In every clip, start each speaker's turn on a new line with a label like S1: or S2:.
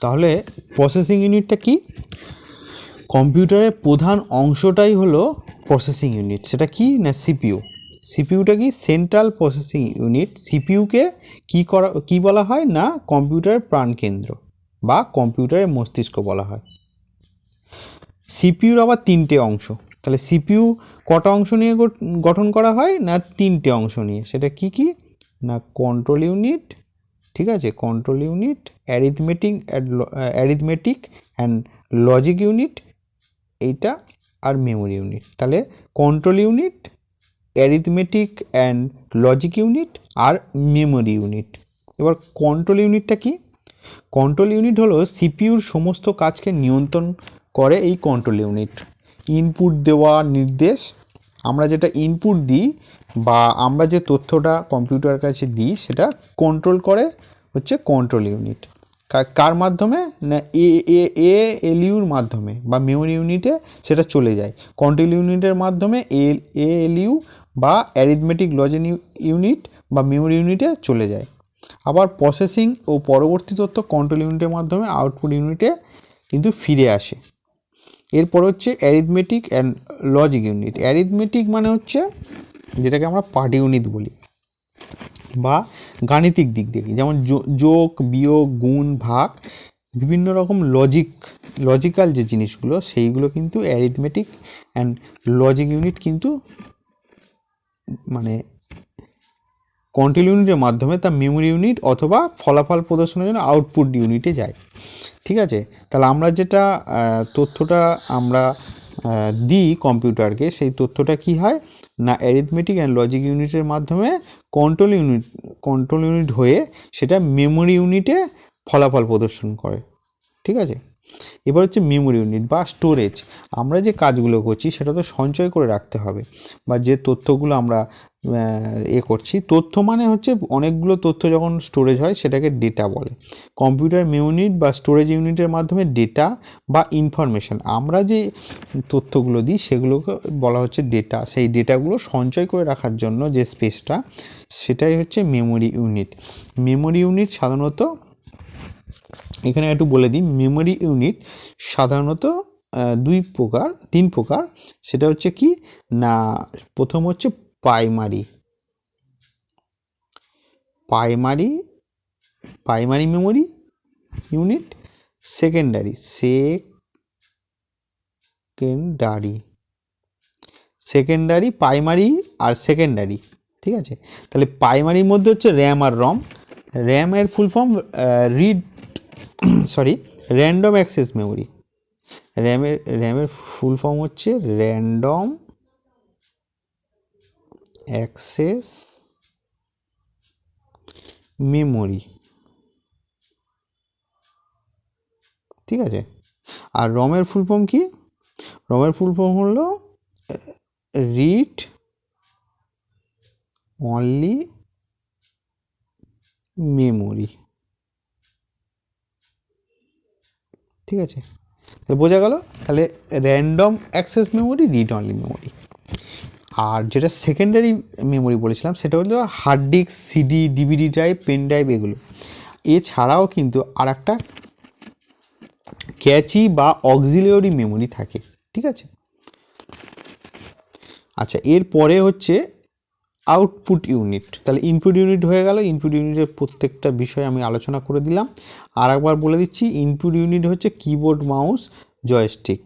S1: তাহলে প্রসেসিং ইউনিটটা কি? কম্পিউটারের প্রধান অংশটাই হলো প্রসেসিং ইউনিট সেটা কি না সিপিইউ সিপিইউটা কি? সেন্ট্রাল প্রসেসিং ইউনিট সিপিইউকে কি করা, কি বলা হয় না? কম্পিউটারের প্রাণকেন্দ্র বা কম্পিউটারের মস্তিষ্ক বলা হয়। সিপিইউর আবার তিনটে অংশ। তাহলে সিপিইউ কটা অংশ নিয়ে গঠ- গঠন করা হয় না তিনটে অংশ নিয়ে? সেটা কি কি? না কন্ট্রোল ইউনিট ঠিক আছে? Control unit arithmetic arithmetic and logic unit এইটা আর মেমোরি ইউনিট তাহলে control unit arithmetic and logic unit R memory unit এবার কন্ট্রোল ইউনিটটা কি? কন্ট্রোল ইউনিট হলো সিপিইউর সমস্ত কাজকে নিয়ন্ত্রণ করে এই কন্ট্রোল ইউনিট ইনপুট দেওয়া নির্দেশ আমরা যেটা ইনপুট দিই বা আমরা যে তথ্যটা কম্পিউটারের কাছে দিই, সেটা কন্ট্রোল করে হচ্ছে কন্ট্রোল ইউনিট কার মাধ্যমে? না, এ এ এ, এলইউর মাধ্যমে বা মেমোরি ইউনিটে সেটা চলে যায়। কন্ট্রোল ইউনিটের মাধ্যমে এ এ, এলইউ বা অ্যারিথমেটিক লজেন ইউনিট বা মেমোরি ইউনিটে চলে যায়। আবার প্রসেসিং ও পরবর্তী তথ্য কন্ট্রোল ইউনিটের মাধ্যমে আউটপুট ইউনিটে কিন্তু ফিরে আসে। এরপর হচ্ছে arithmetic and logic unit arithmetic মানে হচ্ছে যেটাকে আমরা পার্ট ইউনিট বলি বা গাণিতিক দিক থেকে যেমন যোগ, বিয়োগ, গুণ, ভাগ, বিভিন্ন রকম লজিক লজিক্যাল যে জিনিসগুলো, সেইগুলো কিন্তু অ্যারিথমেটিক অ্যান্ড লজিক ইউনিট কিন্তু মানে কন্ট্রোল ইউনিটের মাধ্যমে তা মেমোরি ইউনিট অথবা ফলাফল প্রদর্শনের জন্য আউটপুট ইউনিটে যায়। ঠিক আছে? তাহলে আমরা যেটা তথ্যটা আমরা দিই কম্পিউটারকে, সেই তথ্যটা কি হয়? না অ্যারিথমেটিক অ্যান্ড লজিক ইউনিটের মাধ্যমে কন্ট্রোল ইউনিট কন্ট্রোল ইউনিট হয়ে সেটা মেমোরি ইউনিটে ফলাফল প্রদর্শন করে। ঠিক আছে? এবার হচ্ছে মেমোরি ইউনিট বা স্টোরেজ আমরা যে কাজগুলো করছি, সেটা তো সঞ্চয় করে রাখতে হবে বা যে তথ্যগুলো আমরা এ করছি। তথ্য মানে হচ্ছে অনেকগুলো তথ্য যখন স্টোরেজ হয়, সেটাকে ডেটা বলে। কম্পিউটার ইউনিট বা স্টোরেজ ইউনিটের মাধ্যমে ডেটা বা ইনফরমেশন আমরা যে তথ্যগুলো দিই, সেগুলোকে বলা হচ্ছে ডেটা সেই ডেটাগুলো সঞ্চয় করে রাখার জন্য যে স্পেসটা সেটাই হচ্ছে মেমোরি ইউনিট মেমোরি ইউনিট সাধারণত এখানে একটু বলে দিই মেমোরি ইউনিট সাধারণত দুই প্রকার, তিন প্রকার। সেটা হচ্ছে কি, না, প্রথম হচ্ছে primary primary primary memory unit secondary secondary secondary primary আর সেকেন্ডারি ঠিক আছে? তাহলে প্রাইমারির মধ্যে হচ্ছে র্যাম আর রম র্যামের full form read sorry random access memory র্যামের র্যামের ফুল ফর্ম হচ্ছে র্যান্ডম অ্যাক্সেস মেমোরি ঠিক আছে? আর রমের ফুল ফর্ম কি? রমের ফুল ফর্ম হলো রিড অনলি মেমোরি ঠিক আছে? তাহলে বোঝা গেল, তাহলে random access memory read only memory আর যেটা সেকেন্ডারি মেমোরি বলেছিলাম, সেটা হলো hard disk CD DVD drive pen drive এগুলো। এছাড়াও কিন্তু আর একটা ক্যাচি বা অক্সিলিয়ারি মেমোরি থাকে, ঠিক আছে? আচ্ছা এরপরে হচ্ছে আউটপুট ইউনিট তাহলে ইনপুট ইউনিট হয়ে গেল। ইনপুট ইউনিটের প্রত্যেকটা বিষয় আমি আলোচনা করে দিলাম। আর একবার বলে দিচ্ছি ইনপুট ইউনিট হচ্ছে কিবোর্ড মাউস জয়স্টিক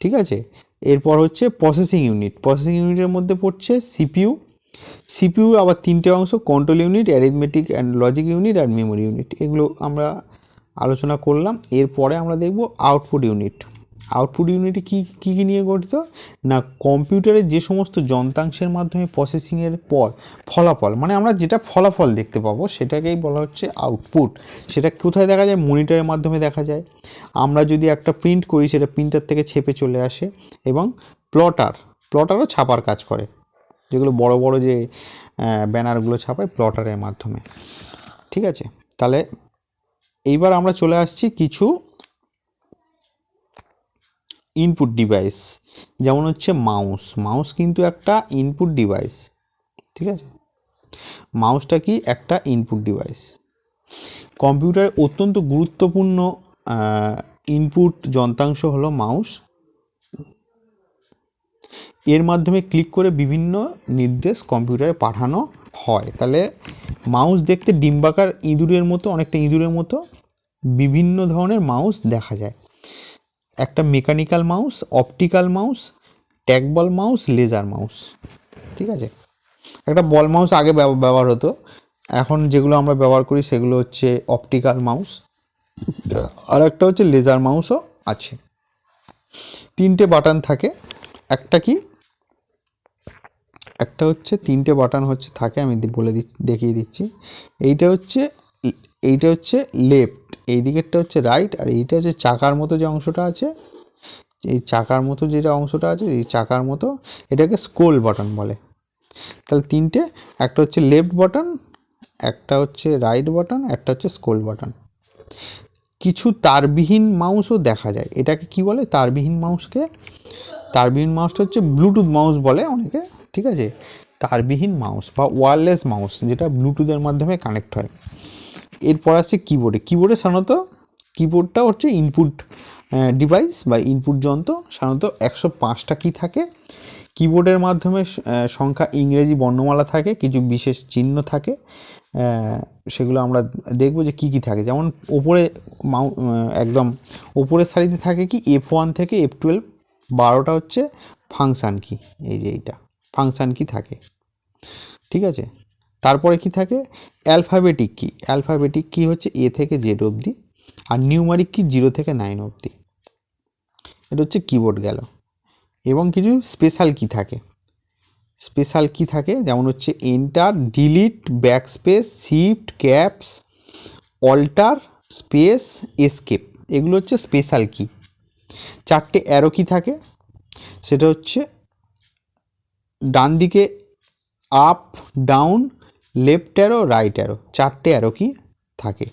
S1: ঠিক আছে? এরপর হচ্ছে প্রসেসিং ইউনিট প্রসেসিং ইউনিটের মধ্যে পড়ছে সিপিইউ সিপিইউ আবার তিনটে অংশ control unit arithmetic and logic unit R memory unit এগুলো আমরা আলোচনা করলাম। এরপরে আমরা দেখব আউটপুট ইউনিট আউটপুট ইউনিটে কী কী কী নিয়ে গঠিত? না কম্পিউটারের যে সমস্ত যন্ত্রাংশের মাধ্যমে প্রসেসিংয়ের পর ফলাফল মানে আমরা যেটা ফলাফল দেখতে পাবো সেটাকেই বলা হচ্ছে আউটপুট সেটা কোথায় দেখা যায়? মনিটরের মাধ্যমে দেখা যায়। আমরা যদি একটা প্রিন্ট করি, সেটা প্রিন্টার থেকে ছেপে চলে আসে এবং প্লটার প্লটারও ছাপার কাজ করে। যেগুলো বড় বড় যে ব্যানারগুলো ছাপায় প্লটারের মাধ্যমে। ঠিক আছে? তাহলে এইবার আমরা চলে আসছি কিছু ইনপুট ডিভাইস যেমন হচ্ছে মাউস মাউস কিন্তু একটা ইনপুট ডিভাইস ঠিক আছে? মাউসটা কি? একটা ইনপুট ডিভাইস কম্পিউটার অত্যন্ত গুরুত্বপূর্ণ ইনপুট যন্ত্রাংশ হলো মাউস এর মাধ্যমে ক্লিক করে বিভিন্ন নির্দেশ কম্পিউটারে পাঠানো হয়। তাহলে মাউস দেখতে ডিম্বাকার ইঁদুরের মতো, অনেকটা ইঁদুরের মতো, বিভিন্ন ধরনের মাউস দেখা যায়। একটা mechanical mouse, optical mouse, trackball mouse, laser mouse. ঠিক আছে? একটা বল মাউস আগে ব্যব- ব্যবহার হতো। এখন যেগুলো আমরা ব্যবহার করি সেগুলো হচ্ছে অপটিক্যাল মাউস। আর একটা হচ্ছে লেজার মাউসও আছে। তিনটে বাটন থাকে। একটা কি? একটা হচ্ছে, তিনটে বাটন হচ্ছে, থাকে, আমি বলে দিচ্ছি, দেখিয়ে দিচ্ছি। এইটা হচ্ছে এইটা হচ্ছে লেফট এই দিকেরটা হচ্ছে রাইট আর এইটা হচ্ছে চাকার মতো যে অংশটা আছে, এই চাকার মতো যেটা অংশটা আছে, এই চাকার মতো এটাকে স্কোল বাটন বলে। তাহলে তিনটে, একটা হচ্ছে লেফট বাটন একটা হচ্ছে রাইট বাটন একটা হচ্ছে স্কোল বাটন কিছু তারবিহীন মাউসও দেখা যায়। এটাকে কি বলে? তারবিহীন মাউসকে তারবিহীন মাউসটা হচ্ছে ব্লুটুথ মাউস বলে অনেকে, ঠিক আছে? তারবিহীন মাউস বা ওয়্যারলেস মাউস যেটা ব্লুটুথের মাধ্যমে কানেক্ট হয়। এরপর আসছে কিবোর্ডে কিবোর্ডে সাধারণত কিবোর্ডটা হচ্ছে ইনপুট ডিভাইস বা ইনপুট যন্ত্র। সাধারণত একশো পাঁচটা কি থাকে। কিবোর্ডের মাধ্যমে সংখ্যা ইংরেজি বর্ণমালা থাকে, কিছু বিশেষ চিহ্ন থাকে। সেগুলো আমরা দেখব যে কি কি থাকে। যেমন ওপরে মাউ একদম ওপরের সারিতে থাকে কি এফ ওয়ান থেকে এফ টুয়েলভ বারোটা হচ্ছে ফাংশান কি এই যে এইটা ফাংশান কি থাকে। ঠিক আছে? তারপরে কি থাকে? অ্যালফাবেটিক কি অ্যালফাবেটিক কি হচ্ছে এ থেকে জেড অবধি আর নিউমারিক কি জিরো থেকে নাইন অবধি। এটা হচ্ছে কিবোর্ড গেল। এবং কিছু স্পেশাল কি থাকে। স্পেশাল কি থাকে যেমন হচ্ছে enter delete backspace shift caps alter space escape এগুলো হচ্ছে স্পেশাল কি চারটে অ্যারো কি থাকে। সেটা হচ্ছে ডান দিকে up down left arrow, right arrow, চারটে অ্যারো কি থাকে।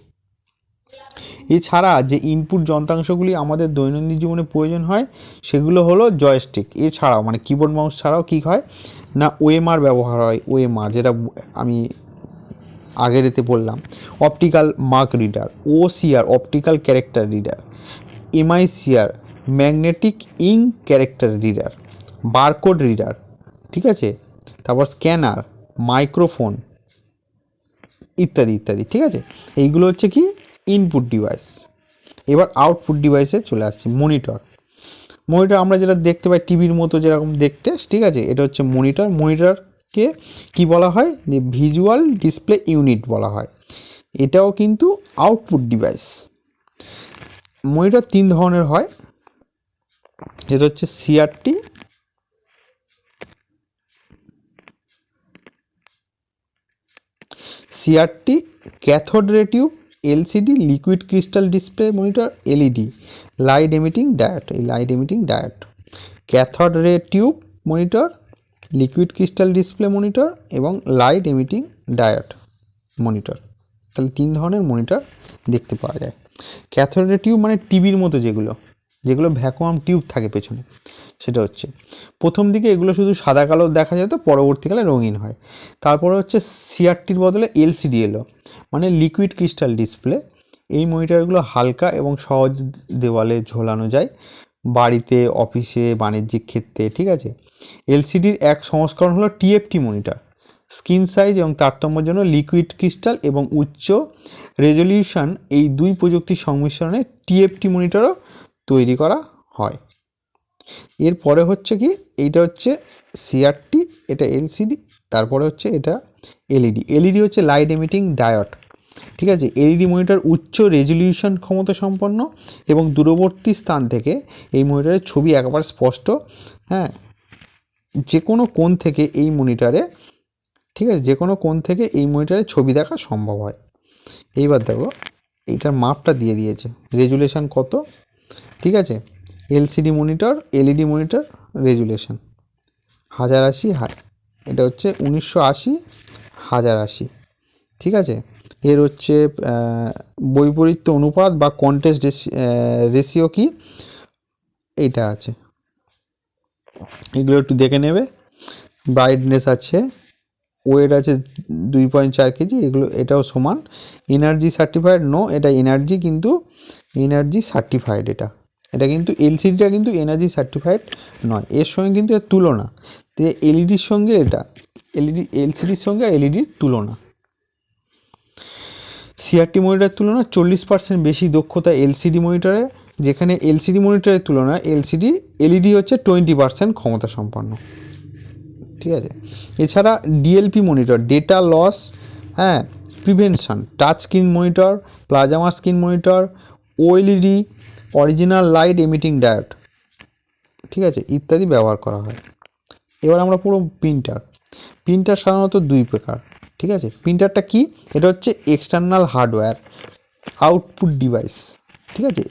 S1: এছাড়া যে ইনপুট যন্ত্রাংশগুলি আমাদের দৈনন্দিন জীবনে প্রয়োজন হয়, সেগুলো হলো জয়স্টিক এছাড়াও মানে কিবোর্ড মাউস ছাড়াও কী হয়? না ওএমআর ব্যবহার হয় ওএমআর যেটা আমি আগে এতে বললাম। Optical mark reader OCR optical character reader MICR magnetic ink character reader barcode reader ঠিক আছে? তারপর স্ক্যানার মাইক্রোফোন ইত্যাদি ইত্যাদি, ঠিক আছে? এইগুলো হচ্ছে কি? ইনপুট ডিভাইস এবার আউটপুট ডিভাইসে চলে আসছি মনিটর মনিটর আমরা যেটা দেখতে পাই টিভির মতো যেরকম দেখতে, ঠিক আছে? এটা হচ্ছে মনিটর মনিটরকে কি বলা হয়? যে ভিজুয়াল ডিসপ্লে ইউনিট বলা হয়। এটাও কিন্তু আউটপুট ডিভাইস মনিটর তিন ধরনের হয়। এটা হচ্ছে CRT CRT, cathode ray tube LCD, liquid crystal display monitor, LED. Light emitting diode, এই light emitting diode. Cathode ray tube monitor, liquid crystal display monitor এবং লাইট এমিটিং ডায়োড মনিটর। তাহলে তিন ধরনের মনিটর দেখতে পাওয়া যায়। ক্যাথোড রে টিউব মানে টিভির মতো যেগুলো যেগুলো ভ্যাকুয়াম টিউব থাকে পেছনে। সেটা হচ্ছে। প্রথম দিকে এগুলো শুধু সাদা কালো দেখা যেত, পরবর্তীকালে রঙিন হয়। তারপরে হচ্ছে সিআরটির বদলে এলসিডি এলো মানে লিকুইড ক্রিস্টাল ডিসপ্লে এই মনিটরগুলো হালকা এবং সহজ দেওয়ালে ঝোলানো যায়, বাড়িতে অফিসে বাণিজ্যিক ক্ষেত্রে, ঠিক আছে? এলসিডির এক সংস্করণ হলো টিএফটি মনিটর স্ক্রিন সাইজ এবং তারতম্যের জন্য লিকুইড ক্রিস্টাল এবং উচ্চ রেজলিউশন এই দুই প্রযুক্তির সংমিশ্রণে টিএফটি মনিটরও তৈরি করা হয়। এরপরে হচ্ছে কি? এইটা হচ্ছে সিআরটি এটা এলসিডি তারপরে হচ্ছে এটা এলইডি এলইডি হচ্ছে লাইট এমিটিং ডায়ট ঠিক আছে? এলইডি মনিটর উচ্চ রেজলিউশন ক্ষমতা সম্পন্ন এবং দূরবর্তী স্থান থেকে এই মনিটরের ছবি একবার স্পষ্ট হ্যাঁ? যে কোনো কোণ থেকে এই মনিটরে ঠিক আছে? যে কোনো কোণ থেকে এই মনিটরে ছবি দেখা সম্ভব হয়। এইবার দেখো, এইটার মাপটা দিয়ে দিয়েছে। রেজুলেশন কত? ঠিক আছে? LCD monitor, LED monitor, resolution. হাজার আশি হাই। এটা হচ্ছে উনিশশো আশি, হাজার আশি। ঠিক আছে? এর হচ্ছে বৈপরীত্য অনুপাত বা কন্টেস্ট রেশিও কি? এইটা আছে। এগুলো একটু দেখে নেবে। ব্রাইটনেস আছে। ওয়েট আছে দুই পয়েন্ট চার কেজি। এগুলো, এটাও সমান। Energy certified? নো, এটা এনার্জি, কিন্তু এনার্জি সার্টিফাইড এটা। এটা কিন্তু এলসিডিটা কিন্তু এনার্জি সার্টিফাইড নয়। এর সঙ্গে কিন্তু এর তুলনা। তো এলইডির সঙ্গে এটা, এলইডি, এলসিডির সঙ্গে আর এলইডির তুলনা। সিআরটি মনিটরের তুলনা, চল্লিশ পার্সেন্ট বেশি দক্ষতা এলসিডি মনিটরে, যেখানে এলসিডি মনিটরের তুলনায় এলসিডি, এলইডি হচ্ছে টোয়েন্টি পার্সেন্ট ক্ষমতা সম্পন্ন ঠিক আছে? এছাড়া ডিএলপি মনিটর, ডেটা লস হ্যাঁ prevention, touch screen monitor, plasma screen monitor OLED original light emitting diode ঠিক আছে, ইত্যাদি ব্যবহার করা হয়। এবার আমরা পুরো প্রিন্টার প্রিন্টার সাধারণত দুই প্রকার, ঠিক আছে? প্রিন্টারটা কি? এটা হচ্ছে এক্সটার্নাল হার্ডওয়্যার আউটপুট ডিভাইস ঠিক আছে?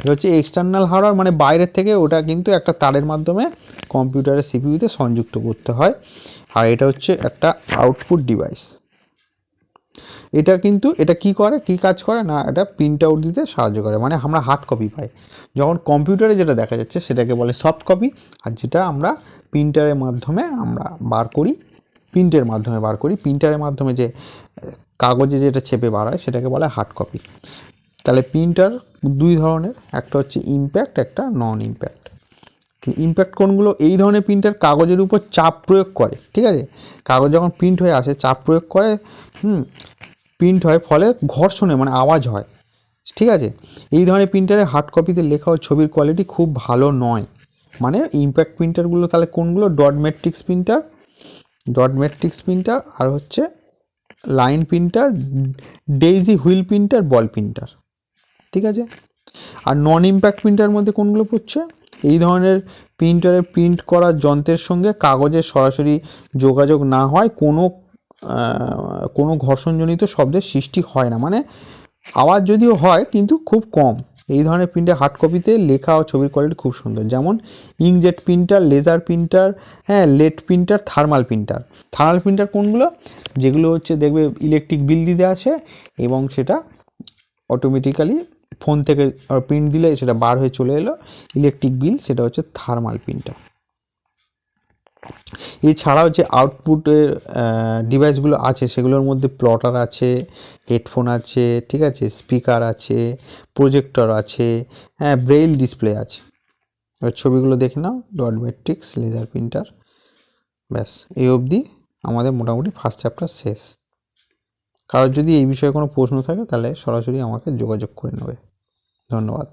S1: এটা হচ্ছে এক্সটার্নাল হার্ডওয়্যার মানে বাইরের থেকে ওটা কিন্তু একটা তারের মাধ্যমে কম্পিউটারের সিপিইউতে সংযুক্ত করতে হয়। আর এটা হচ্ছে একটা আউটপুট ডিভাইস এটা কিন্তু, এটা কি করে, কি কাজ করে? না, এটা প্রিন্ট আউট দিতে সাহায্য করে। মানে আমরা হার্ড কপি পাই। যখন কম্পিউটারে যেটা দেখা যাচ্ছে, সেটাকে বলে সফট কপি আর যেটা আমরা প্রিন্টারের মাধ্যমে আমরা বার করি প্রিন্টের মাধ্যমে বার করি। প্রিন্টারের মাধ্যমে যে, কাগজে যেটা চেপে বার হয়, সেটাকে বলে হার্ড কপি তাহলে প্রিন্টার দুই ধরনের। একটা হচ্ছে ইমপ্যাক্ট একটা নন ইমপ্যাক্ট ইমপ্যাক্ট কোনগুলো? এই ধরনের প্রিন্টার কাগজের উপর চাপ প্রয়োগ করে, ঠিক আছে? কাগজ যখন প্রিন্ট হয়ে আসে, চাপ প্রয়োগ করে, হুম প্রিন্ট হয়, ফলে ঘর্ষণে মানে আওয়াজ হয়। ঠিক আছে? এই ধরনের প্রিন্টারে হার্ড কপিতে লেখা ও ছবির কোয়ালিটি খুব ভালো নয়। মানে ইমপ্যাক্ট প্রিন্টারগুলো তাহলে কোনগুলো? Dot matrix printer dot matrix printer আর হচ্ছে line printer daisy wheel printer ball printer ঠিক আছে? আর নন ইমপ্যাক্ট প্রিন্টার মধ্যে কোনগুলো পড়ছে? এই ধরনের প্রিন্টারে প্রিন্ট করা যন্ত্রের সঙ্গে কাগজের সরাসরি যোগাযোগ না হয়, কোনো কোনো ঘর্ষণজনিত শব্দের সৃষ্টি হয় না। মানে আওয়াজ যদিও হয়, কিন্তু খুব কম। এই ধরনের প্রিন্টার হার্ড কপিতে লেখা ও ছবির কোয়ালিটি খুব সুন্দর। যেমন ইঙ্কজেট প্রিন্টার লেজার প্রিন্টার হ্যাঁ LED printer thermal printer thermal printer কোনগুলো? যেগুলো হচ্ছে দেখবে ইলেকট্রিক বিল দিতে আছে এবং সেটা অটোমেটিক্যালি ফোন থেকে প্রিন্ট দিলে সেটা বার হয়ে চলে এলো। ইলেকট্রিক বিল সেটা হচ্ছে থার্মাল প্রিন্টার এছাড়াও যে আউটপুটের ডিভাইসগুলো আছে, সেগুলোর মধ্যে প্লটার আছে হেডফোন আছে, ঠিক আছে স্পিকার আছে প্রজেক্টর আছে হ্যাঁ ব্রেইল ডিসপ্লে আছে। এবার ছবিগুলো দেখে নাও ডট ম্যাট্রিক্স লেজার প্রিন্টার ব্যাস, এই অবধি আমাদের মোটামুটি ফার্স্ট চ্যাপ্টার শেষ। কারোর যদি এই বিষয়ে কোনো প্রশ্ন থাকে, তাহলে সরাসরি আমাকে যোগাযোগ করে নেবে। ধন্যবাদ।